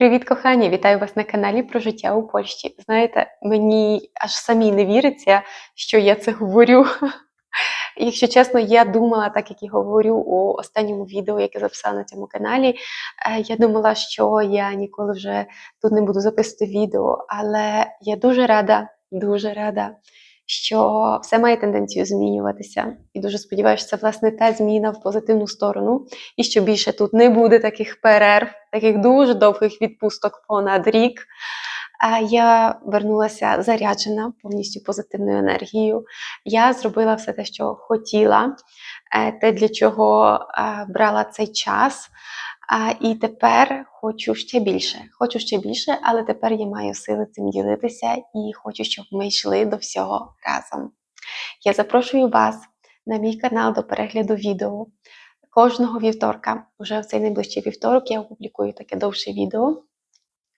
Привіт, кохані! Вітаю вас на каналі про життя у Польщі. Знаєте, мені аж самі не віриться, що я це говорю. Якщо чесно, я думала, так як і говорю у останньому відео, яке записала на цьому каналі. е, Я думала, що я ніколи вже тут не буду записувати відео, але я дуже рада, дуже рада, що все має тенденцію змінюватися. І дуже сподіваюся, це власне та зміна в позитивну сторону, і що більше тут не буде таких перерв, таких дуже довгих відпусток понад рік. А Я вернулася заряджена повністю позитивною енергією. Я зробила все те, що хотіла, е, те, для чого е, брала цей час. А, І тепер хочу ще більше. Хочу ще більше, але тепер я маю сили цим ділитися і хочу, щоб ми йшли до всього разом. Я запрошую вас на мій канал до перегляду відео. Кожного вівторка, вже в цей найближчий вівторок, я опублікую таке довше відео.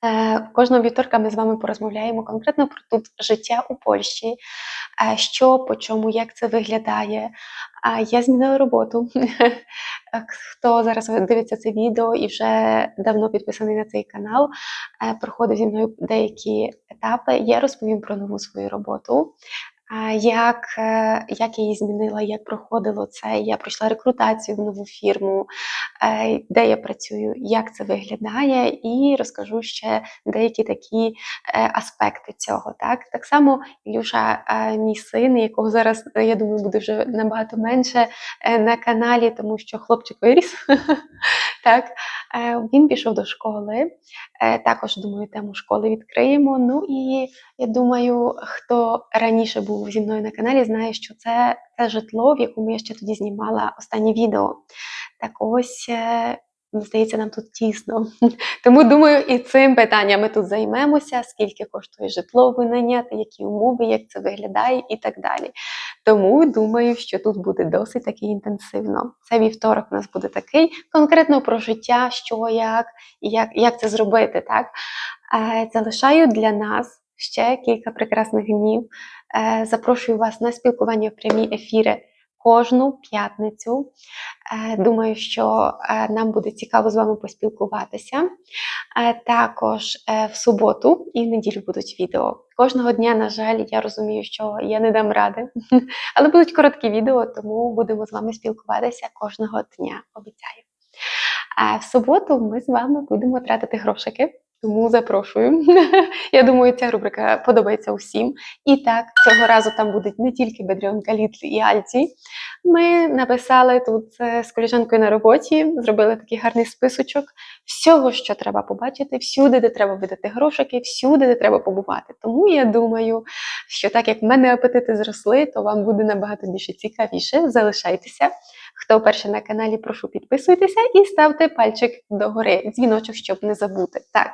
Е, Кожного вівторка ми з вами порозмовляємо конкретно про тут життя у Польщі, е, що по чому, як це виглядає. Я змінила роботу. Хто зараз дивиться це відео і вже давно підписаний на цей канал, е, проходив зі мною деякі етапи. Я розповім про нову свою роботу. Як, е, як я її змінила, як проходило це? Я пройшла рекрутацію в нову фірму, е, де я працюю, як це виглядає, і розкажу ще деякі такі е, аспекти цього. Так, так само Ілюша, мій син, якого зараз я думаю буде вже набагато менше на каналі, тому що хлопчик виріс. Так, е, він пішов до школи. Е, Також думаю, тему школи відкриємо. Ну і я думаю, хто раніше був зі мною на каналі, знає, що це те житло, в якому я ще тоді знімала останнє відео. Так ось, е, здається, нам тут тісно. Тому думаю, і цим питанням ми тут займемося, скільки коштує житло винайняти, які умови, як це виглядає і так далі. Тому думаю, що тут буде досить таки інтенсивно. Це вівторок у нас буде такий конкретно про життя, що як, і як, як це зробити. Так? Е, Залишаю для нас ще кілька прекрасних днів. Е, Запрошую вас на спілкування в прямі ефіри кожну п'ятницю. Е, Думаю, що нам буде цікаво з вами поспілкуватися. Також в суботу і в неділю будуть відео. Кожного дня, на жаль, я розумію, що я не дам ради, але будуть короткі відео, тому будемо з вами спілкуватися кожного дня. Обіцяю. А в суботу ми з вами будемо тратити грошики, тому запрошую. Я думаю, ця рубрика подобається усім. І так, цього разу там будуть не тільки Бедріонка, Літлі і Альці. Ми написали тут е, з коліжанкою на роботі, зробили такий гарний списочок всього, що треба побачити, всюди, де треба видати грошики, всюди, де треба побувати. Тому я думаю, що так як в мене апетити зросли, то вам буде набагато більше цікавіше. Залишайтеся. Хто вперше на каналі, прошу підписуйтеся і ставте пальчик догори, дзвіночок, щоб не забути. Так.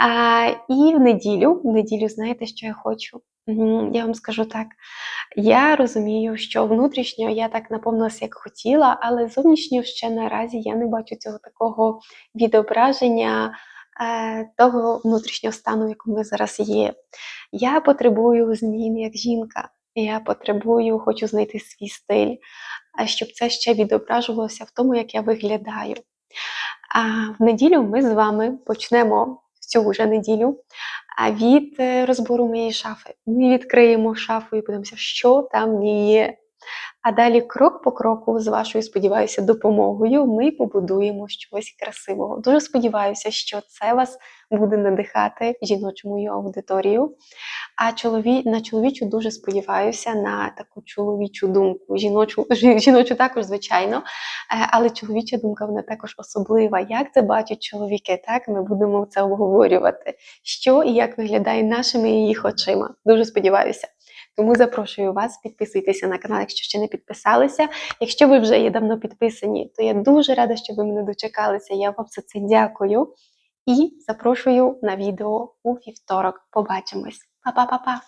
А, і в неділю, в неділю, знаєте, що я хочу? Я вам скажу так. Я розумію, що внутрішньо я так наповнилася, як хотіла, але зовнішньо ще наразі я не бачу цього такого відображення е, того внутрішнього стану, в якому ми зараз є. Я потребую змін як жінка. Я потребую, хочу знайти свій стиль, щоб це ще відображувалося в тому, як я виглядаю. А в неділю ми з вами почнемо цю вже неділю а від е, розбору моєї шафи. Ми відкриємо шафу і подивимося, що там є. А далі, крок по кроку, з вашою, сподіваюся, допомогою, ми побудуємо щось красивого. Дуже сподіваюся, що це вас буде надихати жіночу мою аудиторію. А чолові... на чоловічу дуже сподіваюся на таку чоловічу думку. Жіночу, жіночу також, звичайно, Е, але чоловіча думка вона також особлива. Як це бачать чоловіки? Так, ми будемо це обговорювати. Що і як виглядає нашими їх очима. Дуже сподіваюся. Тому запрошую вас, підписуйтеся на канал, якщо ще не підписалися. Якщо ви вже є давно підписані, то я дуже рада, що ви мене дочекалися. Я вам за це дякую. І запрошую на відео у вівторок. Побачимось. Па-па-па-па!